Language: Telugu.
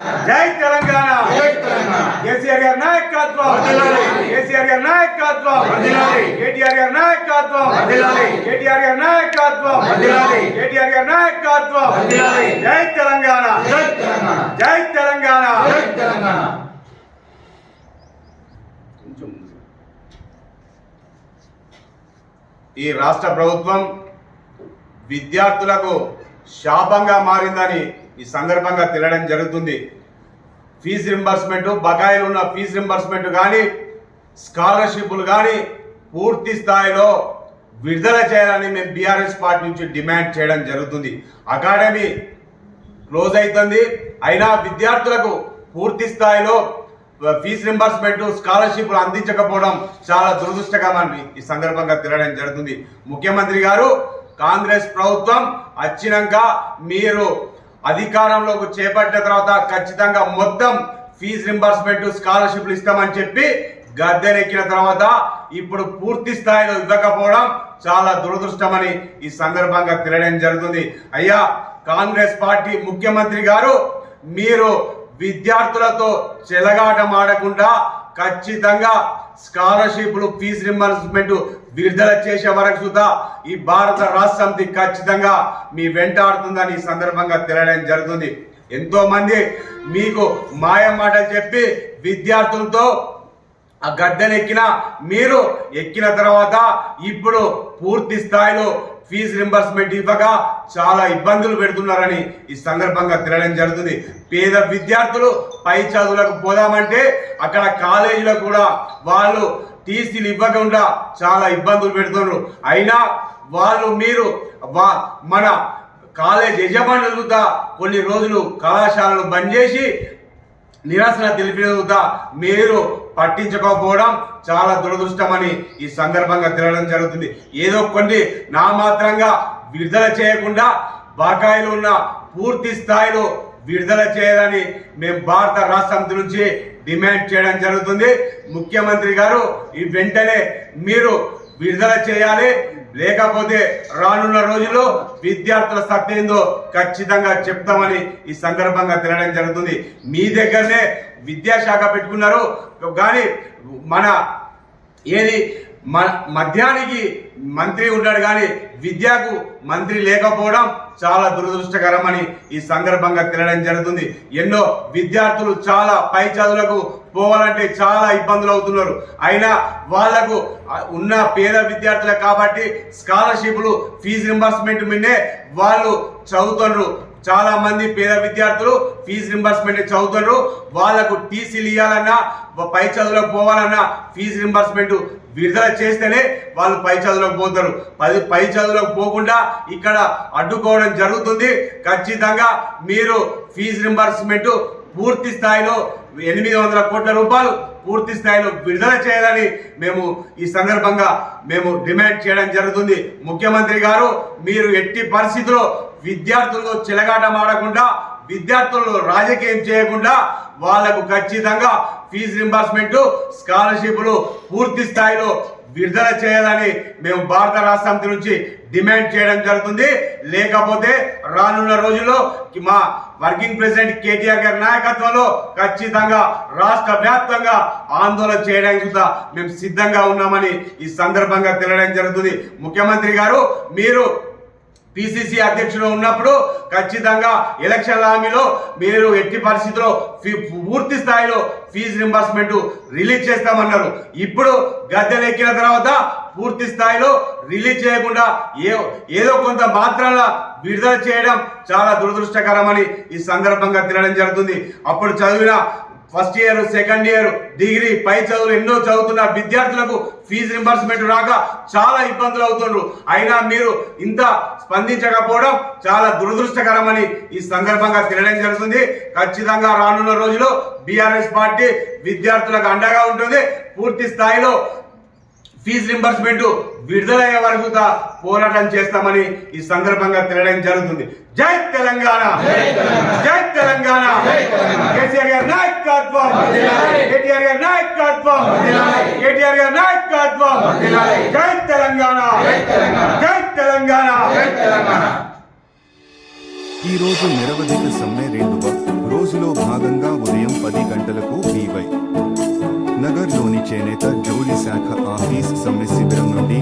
జై తెలంగాణ జై తెలంగాణ. కేసీఆర్ గారి నాయకత్వం. కేసీఆర్ గారి నాయకత్వం. కేటీఆర్ గారి నాయకత్వం. కేటీఆర్ గారి నాయకత్వం. కేటీఆర్ గారి నాయకత్వం వర్ధిల్లాలి. జై తెలంగాణ జై తెలంగాణ జై తెలంగాణ జై తెలంగాణ ఈ రాష్ట్ర ప్రభుత్వం విద్యార్థులకు శాపంగా మారిందని ఈ సందర్భంగా తెలియడం జరుగుతుంది. ఫీజు రింబర్స్మెంట్ బకాయిలు ఉన్న ఫీజు రింబర్స్మెంట్ కానీ స్కాలర్షిప్లు కానీ పూర్తి స్థాయిలో విడుదల చేయాలని మేము బీఆర్ఎస్ పార్టీ నుంచి డిమాండ్ చేయడం జరుగుతుంది. అకాడమీ క్లోజ్ అవుతుంది అయినా విద్యార్థులకు పూర్తి స్థాయిలో ఫీజు రింబర్స్మెంట్ స్కాలర్షిప్లు అందించకపోవడం చాలా దురదృష్టకరమని ఈ సందర్భంగా తెలియడం జరుగుతుంది. ముఖ్యమంత్రి గారు కాంగ్రెస్ ప్రభుత్వం వచ్చినాక మీరు అధికారంలోకి చేపట్టిన తర్వాత ఖచ్చితంగా మొత్తం ఫీజు రింబర్స్మెంట్ స్కాలర్షిప్లు ఇస్తామని చెప్పి గద్దెనెక్కిన తర్వాత ఇప్పుడు పూర్తి స్థాయిలో ఇవ్వకపోవడం చాలా దురదృష్టమని ఈ సందర్భంగా తెలియడం జరుగుతుంది. అయ్యా కాంగ్రెస్ పార్టీ ముఖ్యమంత్రి గారు మీరు విద్యార్థులతో చెలగాటం ఆడకుండా ఖచ్చితంగా స్కాలర్షిప్లు ఫీజు రింబర్స్మెంట్ విడుదల చేసే వరకు సుధా ఈ భారత రాష్ట్ర సమితి ఖచ్చితంగా మీ వెంటాడుతుందని ఈ సందర్భంగా తెలియడం జరుగుతుంది. ఎంతో మంది మీకు మాయ మాటలు చెప్పి విద్యార్థులతో ఆ గద్దెనెక్కిన మీరు ఎక్కిన తర్వాత ఇప్పుడు పూర్తి స్థాయిలో ఫీజు రింబర్స్మెంట్ ఇవ్వక చాలా ఇబ్బందులు పెడుతున్నారని ఈ సందర్భంగా తెలియడం జరుగుతుంది. పేద విద్యార్థులు పై చదువులకు పోదామంటే అక్కడ కాలేజీలో కూడా వాళ్ళు టీసీలు ఇవ్వకుండా చాలా ఇబ్బందులు పెడుతున్నారు. అయినా వాళ్ళు మీరు వా- మన కాలేజ్ యజమానులుగా కొన్ని రోజులు కళాశాలలు బంద్ చేసి నిరసన తెలిపినందుకు మీరు పట్టించకపోవడం చాలా దురదృష్టమని ఈ సందర్భంగా తెలియడం జరుగుతుంది. ఏదో కొన్ని నామాత్రంగా విడుదల చేయకుండా బకాయిలు ఉన్న పూర్తి స్థాయిలో విడుదల చేయాలని మేము భారత రాష్ట్రం నుంచి డిమాండ్ చేయడం జరుగుతుంది. ముఖ్యమంత్రి గారు ఈ వెంటనే మీరు విడుదల చేయాలి. లేకపోతే రానున్న రోజుల్లో విద్యార్థుల సత్యందో ఖచ్చితంగా చెప్తామని ఈ సందర్భంగా తెలియడం జరుగుతుంది. మీ దగ్గరనే విద్యాశాఖ పెట్టుకున్నారు. కానీ మన ఏది మ మధ్యానికి మంత్రి ఉన్నాడు కానీ విద్యకు మంత్రి లేకపోవడం చాలా దురదృష్టకరమని ఈ సందర్భంగా తెలియడం జరుగుతుంది. ఎన్నో విద్యార్థులు చాలా పై చదువులకు పోవాలంటే చాలా ఇబ్బందులు అవుతున్నారు. అయినా వాళ్ళకు ఉన్న పేద విద్యార్థులే కాబట్టి స్కాలర్షిప్లు ఫీజు రింబర్స్మెంట్ మీదే వాళ్ళు చదువుతున్నారు. చాలా మంది పేద విద్యార్థులు ఫీజు రింబర్స్మెంట్ చదువుతున్నారు. వాళ్ళకు టీసీలు ఇవ్వాలన్నా పై చదువులకు పోవాలన్నా ఫీజు రింబర్స్మెంట్ విడుదల చేస్తేనే వాళ్ళు పై చదువులకు పోతారు. పది పై చదువులకు పోకుండా ఇక్కడ అడ్డుకోవడం జరుగుతుంది. ఖచ్చితంగా మీరు ఫీజు రింబర్స్మెంట్ పూర్తి స్థాయిలో ఎనిమిది వందల కోట్ల రూపాయలు పూర్తి స్థాయిలో విడుదల చేయాలని మేము ఈ సందర్భంగా మేము డిమాండ్ చేయడం జరుగుతుంది. ముఖ్యమంత్రి గారు మీరు ఎట్టి పరిస్థితుల్లో విద్యార్థుల్లో చెలగాటం ఆడకుండా విద్యార్థులు రాజకీయం చేయకుండా వాళ్ళకు ఖచ్చితంగా ఫీజు రింబర్స్మెంట్ స్కాలర్షిప్లు పూర్తి స్థాయిలో విడుదల చేయాలని మేము భారత రాష్ట్ర సమితి నుంచి డిమాండ్ చేయడం జరుగుతుంది. లేకపోతే రానున్న రోజుల్లో మా వర్కింగ్ ప్రెసిడెంట్ కేటీఆర్ గారి నాయకత్వంలో ఖచ్చితంగా రాష్ట్ర వ్యాప్తంగా ఆందోళన చేయడానికి కూడా మేము సిద్ధంగా ఉన్నామని ఈ సందర్భంగా తెలియడం జరుగుతుంది. ముఖ్యమంత్రి గారు మీరు పిసిసి అధ్యక్షుడు ఉన్నప్పుడు ఖచ్చితంగా ఎలక్షన్ హామీలో మీరు ఎట్టి పరిస్థితిలో ఫీ- పూర్తి స్థాయిలో ఫీజు రింబర్స్మెంట్ రిలీజ్ చేస్తామన్నారు. ఇప్పుడు గద్దెలెక్కిన తర్వాత పూర్తి స్థాయిలో రిలీజ్ చేయకుండా ఏ ఏదో కొంత మాత్రంగా విడుదల చేయడం చాలా దురదృష్టకరమని ఈ సందర్భంగా తినడం జరుగుతుంది. అప్పుడు చదివిన first year second year degree పై చదువులు ఎన్నో చదువుతున్న విద్యార్థులకు ఫీజు రింబర్స్మెంట్ రాక చాలా ఇబ్బందులు అవుతుండ్రు. అయినా మీరు ఇంత స్పందించకపోవడం చాలా దురదృష్టకరమని ఈ సందర్భంగా తెలియడం జరుగుతుంది. ఖచ్చితంగా రానున్న రోజుల్లో బీఆర్ఎస్ పార్టీ విద్యార్థులకు అండగా ఉంటుంది. పూర్తి స్థాయిలో ఫీజు రింబర్స్మెంట్ విడుదలయ్యే వరకు దా పోరాటం చేస్తామని ఈ సందర్భంగా తెలియడం జరుగుతుంది జై తెలంగాణ జై తెలంగాణ. జై తెలంగాణ జై తెలంగాణ. కేసీఆర్ గారి నాయకత్వం. కేటీఆర్ గారి నాయకత్వం. కేటీఆర్ గారి నాయకత్వం వర్ధిల్లాలి. జై తెలంగాణ జై తెలంగాణ. జై తెలంగాణ జై తెలంగాణ ఈ రోజు నిరవధిక సమ్మె రెండు రోజులో భాగంగా ఉదయం పది గంటలకు బీవై నగర్లోని చేనేత జోలి శాఖ ఆఫీస్ సమ్మె శిబిరం నుండి